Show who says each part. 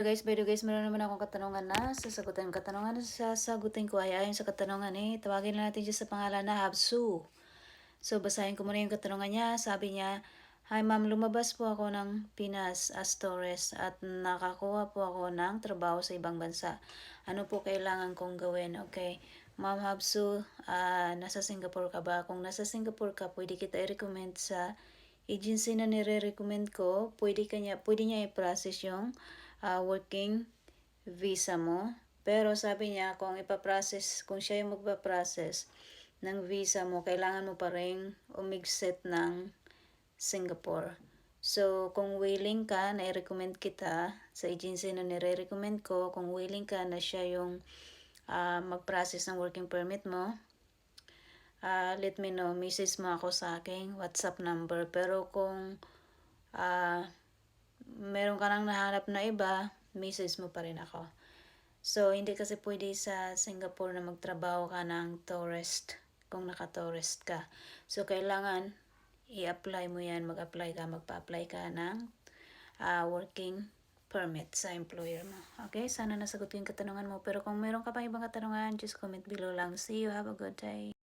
Speaker 1: Guys, by the guys, meron naman akong katanungan na sasagutin. Katanungan na sasagutin ko ay ayon sa katanungan eh. Tawagin na natin siya sa pangalan na Habsu. So, basahin ko muna yung katanungan niya. Sabi niya, Hi ma'am, lumabas po ako ng Pinas as tourist at nakakuha po ako ng trabaho sa ibang bansa. Ano po kailangan kong gawin? Okay. Ma'am Habsu, ah, nasa Singapore ka ba? Kung nasa Singapore ka, pwede kita i-recommend sa agency na nire-recommend ko. Pwede, kanya, pwede niya i-process yung ah, working visa mo. Pero sabi niya, kung ipaprocess, kung siya yung magpaprocess ng visa mo, kailangan mo pa rin umigset ng Singapore. So, kung willing ka, na i-recommend kita sa agency na nire-recommend ko, kung willing ka na siya yung ah, mag-process ng working permit mo, ah, let me know, message mo ako sa aking WhatsApp number. Pero kung ah, meron ka nang nahanap na iba, message mo pa rin ako. So, hindi kasi pwede sa Singapore na magtrabaho ka ng tourist kung naka-tourist ka. So, kailangan i-apply mo yan, mag-apply ka, magpa-apply ka ng ah, working permit sa employer mo. Okay? Sana nasagot ko yung katanungan mo. Pero kung meron ka pa ibang katanungan, just comment below lang. See you. Have a good day.